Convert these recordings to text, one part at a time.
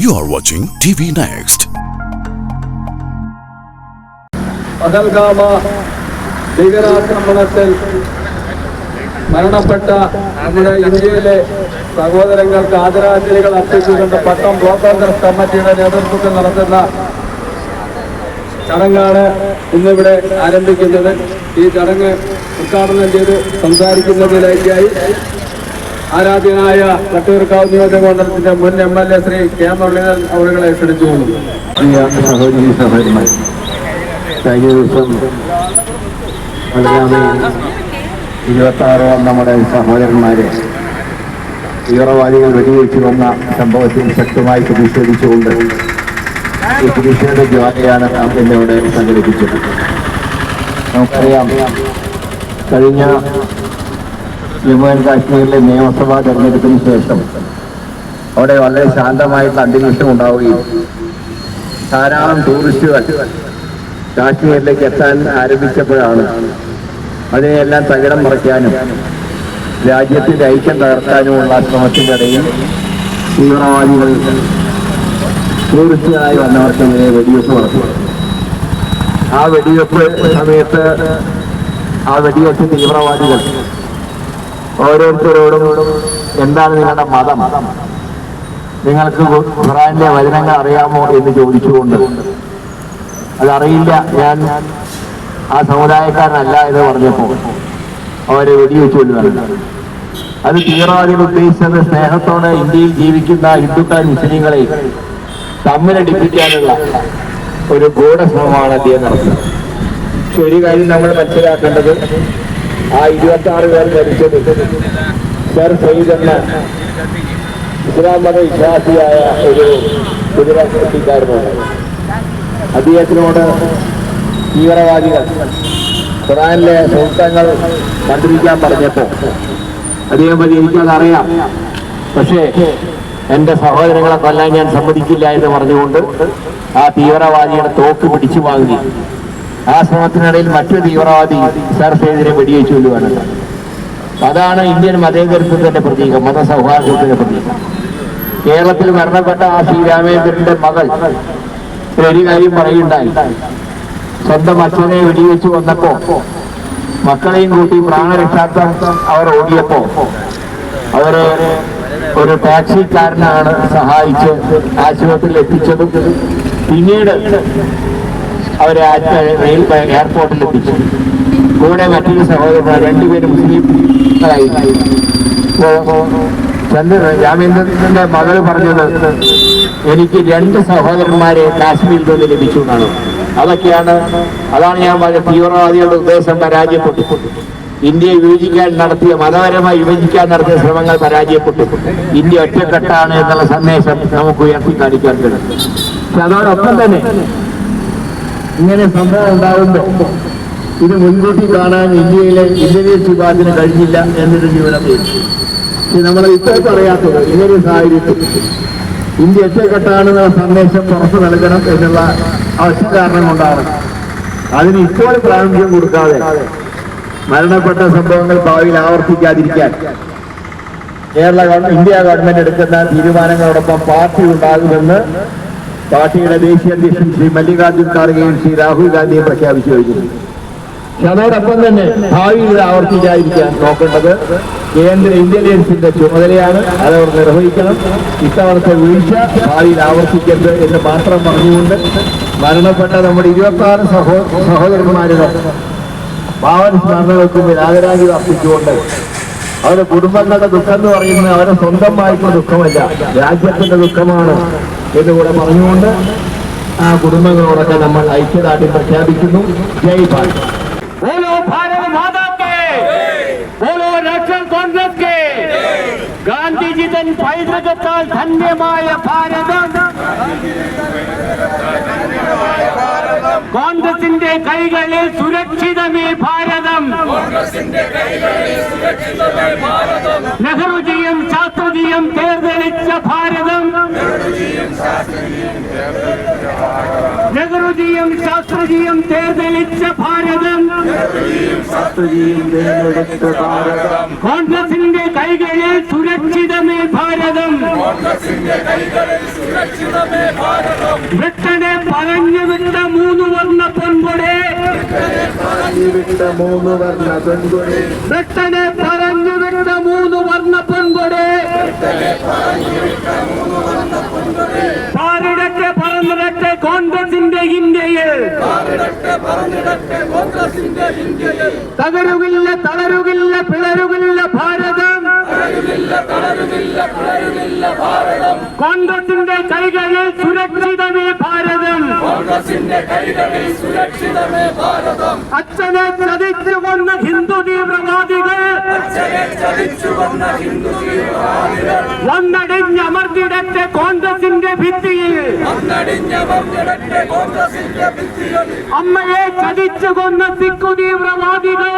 You are watching TV Next. പഹൽഗാമ ഭീകരാക്രമണത്തിൽ മരണപ്പെട്ട നമ്മുടെ ഇന്ത്യയിലെ സഹോദരങ്ങൾക്ക് ആദരാഞ്ജലികൾ അർപ്പിച്ചുകൊണ്ട് പട്ടം ബ്ലോക്ക് കോൺഗ്രസ് കമ്മിറ്റിയുടെ നേതൃത്വത്തിൽ നടത്തുന്ന ചടങ്ങാണ് ഇന്നിവിടെ ആരംഭിക്കുന്നത് ഈ ചടങ്ങ് ഉദ്ഘാടനം ചെയ്ത് സംസാരിക്കുന്നതിലേക്കായി ആരാധ്യനായ വട്ടിയൂർക്കാവ് നിയോജക മണ്ഡലത്തിന്റെ മുൻ M L A Shri K Muraleedharan അവരുകളെ ക്ഷണിച്ചുകൊള്ളുന്നു സഹോദരി ഇരുപത്തി ആറോളം നമ്മുടെ സഹോദരന്മാരെ തീവ്രവാദികൾ വെടിവെച്ച് വന്ന സംഭവത്തിൽ ശക്തമായി പ്രതിഷേധിച്ചുകൊണ്ട് ഈ പ്രതിഷേധ ജ്വാലയാണ് നാം ഇന്നിവിടെ സംഘടിപ്പിച്ചത്. നമുക്കറിയാം കഴിഞ്ഞ ജമ്മു ആൻഡ് കാശ്മീരിലെ നിയമസഭാ തെരഞ്ഞെടുപ്പിന് ശേഷം അവിടെ വളരെ ശാന്തമായിട്ടുള്ള അന്തരീക്ഷം ഉണ്ടാവുകയും ധാരാളം ടൂറിസ്റ്റുകൾ കാശ്മീരിലേക്ക് എത്താൻ ആരംഭിച്ചപ്പോഴാണ് അതിനെയെല്ലാം തകിടം മറിക്കാനും രാജ്യത്തിന്റെ ഐക്യം തകർക്കാനുമുള്ള ശ്രമത്തിന്റെ ഇടയിൽ തീവ്രവാദികൾ ടൂറിസ്റ്റുകളായി വന്നവർക്കെതിരെ വെടിവെപ്പ് നടത്തി. ആ വെടിവെപ്പ് സമയത്ത് ആ വെടിവെപ്പ് തീവ്രവാദികൾ ഓരോരുത്തരോടും എന്താണ് നിങ്ങളുടെ മതം? നിങ്ങൾക്ക് ഖുറാന്റെ വചനങ്ങൾ അറിയാമോ എന്ന് ചോദിച്ചുകൊണ്ട്. അതറിയില്ല ഞാൻ ആ സമുദായക്കാരനല്ല എന്ന് പറഞ്ഞപ്പോൾ അവരെ വെടിവെച്ചു കൊല്ലുകയാണ്. അത് തീവ്രവാദികൾ ഉദ്ദേശിച്ചത് സ്നേഹത്തോടെ ഇന്ത്യയിൽ ജീവിക്കുന്ന ഹിന്ദുക്കളെ മുസ്ലിങ്ങളെ തമ്മിലടിപ്പിക്കാനുള്ള ഒരു ഗൂഢശ്രമമാണ് അദ്ദേഹം നടത്തുന്നത് പക്ഷെ ഒരു കാര്യം നമ്മൾ മനസ്സിലാക്കേണ്ടത് ആ ഇരുപത്തി ആറ് പേർ മരിച്ചത് സർ സയ്യിദ് എന്ന ഇസ്ലാം മത വിശ്വാസിയായ ഒരു കുതിരക്കാരനുണ്ട് അദ്ദേഹത്തിനോട് തീവ്രവാദികൾ ഖുറാനിലെ സൂക്തങ്ങൾ കണ്ടിരിക്കാൻ പറഞ്ഞപ്പോ അദ്ദേഹം വഴി എനിക്കതറിയാം പക്ഷേ എന്റെ സഹോദരങ്ങളെ കൊല്ലാൻ ഞാൻ സമ്മതിക്കില്ല എന്ന് പറഞ്ഞുകൊണ്ട് ആ തീവ്രവാദിയുടെ തോക്ക് പിടിച്ചു വാങ്ങി. ആ ശ്രമത്തിനിടയിൽ മറ്റൊരു തീവ്രവാദി സർഫേദിനെ വെടിവെച്ചു കൊല്ലുവാണ്. അതാണ് ഇന്ത്യൻ മതേതരത്വത്തിന്റെ പ്രതീകം മതസൗഹാർദ്ദത്തിന്റെ പ്രതീകം. കേരളത്തിൽ മരണപ്പെട്ട ആ ശ്രീരാമേന്ദ്രന്റെ മകൾ ഒരു കാര്യം പറയുണ്ടായി. സ്വന്തം അച്ഛനെ വെടിവെച്ചു വന്നപ്പോ മക്കളെയും കൂട്ടി പ്രാണരക്ഷാർത്ഥം അവർ ഓടിയപ്പോ അവർ ഒരു ടാക്സിക്കാരനാണ് സഹായിച്ച് ആശുപത്രിയിൽ എത്തിച്ചതും. പിന്നീട് അവരെ റെയിൽ എയർപോർട്ടിൽ എത്തിച്ചു. കൂടെ മറ്റൊരു സഹോദരൻ രണ്ടുപേരും ചന്ദ്ര രാമേന്ദ്രന്റെ മകൾ പറഞ്ഞത് എനിക്ക് രണ്ട് സഹോദരന്മാരെ കാശ്മീരിൽ നിന്ന് ലഭിച്ചു എന്നാണ്. അതൊക്കെയാണ് അതാണ് ഞാൻ പറഞ്ഞ തീവ്രവാദികളുടെ ഉദ്ദേശം പരാജയപ്പെട്ടു. ഇന്ത്യയെ വിഭജിക്കാൻ നടത്തിയ മതപരമായി വിഭജിക്കാൻ നടത്തിയ ശ്രമങ്ങൾ പരാജയപ്പെട്ടു. ഇന്ത്യ ഒറ്റക്കെട്ടാണ് എന്നുള്ള സന്ദേശം നമുക്ക് ഉയർത്തി കാണിക്കാൻ കഴിയും. പക്ഷെ അതോടൊപ്പം തന്നെ ഇങ്ങനെ സംഭവം ഉണ്ടാകുമ്പോൾ ഇത് മുൻകൂട്ടി കാണാൻ ഇന്ത്യയിലെ ഇന്ത്യൻ വിഭാഗത്തിന് കഴിഞ്ഞില്ല എന്നൊരു ജീവനം ഇത് നമ്മൾ ഇപ്പോൾ പറയാത്തത് ഇങ്ങനെ സാഹചര്യത്തിൽ ഇന്ത്യ ഒറ്റക്കെട്ടാണെന്നുള്ള സന്ദേശം പുറത്തു നൽകണം എന്നുള്ള അവശ്യ കാരണം കൊണ്ടാണ്. അതിന് ഇപ്പോൾ പ്രാമുഖ്യം കൊടുക്കാതെ മരണപ്പെട്ട സംഭവങ്ങൾ ഭാവിയിൽ ആവർത്തിക്കാതിരിക്കാൻ കേരള ഗവൺമെന്റ് ഇന്ത്യ ഗവൺമെന്റ് എടുക്കുന്ന തീരുമാനങ്ങളോടൊപ്പം പാർട്ടി ഉണ്ടാകുമെന്ന് പാർട്ടിയുടെ ദേശീയ അധ്യക്ഷൻ ശ്രീ മല്ലികാർജുൻ ഖാർഗെയും ശ്രീ രാഹുൽ ഗാന്ധിയും പ്രഖ്യാപിച്ചു കഴിഞ്ഞു അതോടൊപ്പം തന്നെ ഭാവിയിൽ ആവർത്തിക്കാതിരിക്കാൻ നോക്കേണ്ടത് കേന്ദ്ര ഇന്റലിജൻസിന്റെ ചുമതലയാണ്. അതവർ നിർവഹിക്കണം. ഇത്തവണത്തെ വീഴ്ച ഭാവിയിൽ ആവർത്തിക്കരുത് എന്ന് മാത്രം പറഞ്ഞുകൊണ്ട് മരണപ്പെട്ട നമ്മുടെ ഇരുപത്തി സഹോ സഹോദരന്മാരുടെ ഭാവന സ്മരണകൾക്ക് ആദരാഞ്ജലി അർപ്പിച്ചുകൊണ്ട് അവരുടെ കുടുംബങ്ങളുടെ ദുഃഖം എന്ന് പറയുന്നത് അവരുടെ സ്വന്തമായിട്ടുള്ള ദുഃഖമല്ല. രാജ്യത്തിന്റെ ദുഃഖമാണ് എന്നുകൂടെ പറഞ്ഞുകൊണ്ട് ആ കുടുംബങ്ങളോടൊക്കെ നമ്മൾ ഐക്യദാർഢ്യം പ്രഖ്യാപിക്കുന്നു. ജയ് ഭാരത്. ഓരോ ഭാരത മാതാക്ക് ഓരോ നാഷണൽ കോൺഗ്രസ് ഗാന്ധിജി തൻ പൈതൃകത്താൽ ധന്യമായ ഭാരതം. കോൺഗ്രസിന്റെ കൈകളിൽ സുരക്ഷിതമേ ഭാരതം. നെഹ്റുജിയും ശാസ്ത്രജിയും തേർതെളിച്ച ഭാരതം. നെഹ്റുജിയും ശാസ്ത്രജിയും തേർതെളിച്ച ഭാരതം. കോൺഗ്രസിന്റെ കൈകളിൽ സുരക്ഷിതമേ ഭാരതം. ബ്രിട്ടനെ പറഞ്ഞു വിട്ട മൂന്ന് വർണ പൊൻകൊടെ വിട്ട മൂന്ന് വർണ പെൺകുടി. ബ്രിട്ടനെ പറഞ്ഞു വിട്ട മൂന്ന് വർണ പൊൻകൊടെ പാരിടട്ടെ പറന്നിടട്ടെ കോൺഗ്രസിന്റെ ഇന്ത്യയിൽ. തകരുകില്ല തളരുകില്ല പിളരുകില്ല ഭാരതം. കോൺഗ്രസിന്റെ കൈകളിൽ സുരക്ഷിതമേ അച്ഛനെ ചതിച്ചു കൊന്ന ഹിന്ദു തീവ്രവാദികൾ. വന്നടിഞ്ഞമർത്തിടട്ടെ കോൺഗ്രസിന്റെ ഭിത്തിയിൽ. അമ്മയെ ചതിച്ചു കൊന്ന സിഖു തീവ്രവാദികൾ.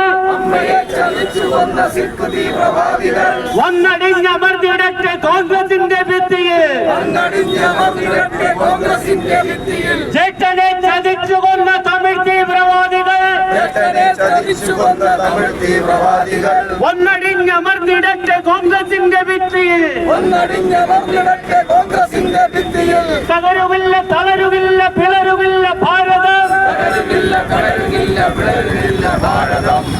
വന്നടിഞ്ഞമർത്തിടട്ടെ കോൺഗ്രസിന്റെ ഭിത്തിയിൽ. കോൺഗ്രസിന്റെ ചതിച്ചു കൊന്ന തമിഴ് തീവ്രവാദികൾ. തമിഴ് തീവ്രവാദികൾ. വന്നടിഞ്ഞമർത്തിടട്ടെ കോൺഗ്രസിന്റെ ഭിത്തിയിൽ. ഒന്നടിഞ്ഞവർന്നിടട്ടെ കോൺഗ്രസിന്റെ ഭിത്തിയിൽ. തകരുമില്ല തളരുമില്ല പിളരുമില്ല ഭാരതം.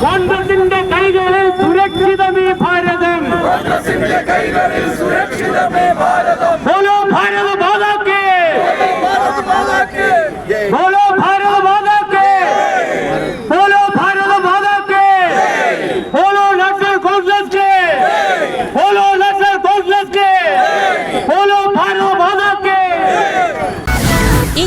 കോൺഗ്രസിന്റെ കൈകളിൽ സുരക്ഷിതമേ ഭാരതം. കോൺഗ്രസിന്റെ കൈകളിൽ സുരക്ഷിതമേ ഭാരതം ബോലോ ഭാരത മാതാ കേ ഭാരത് മാതാക്ക് ജയ്. ബോലോ ഭാരത മാതാ കേ ബോലോ ഭാരത മാതാ കേ ബോലോ നാഷണൽ കോൺഗ്രസ് കേ ബോലോ നാഷണൽ കോൺഗ്രസ് കേ ബോലോ ഭാരത മാതാ കേ ഈ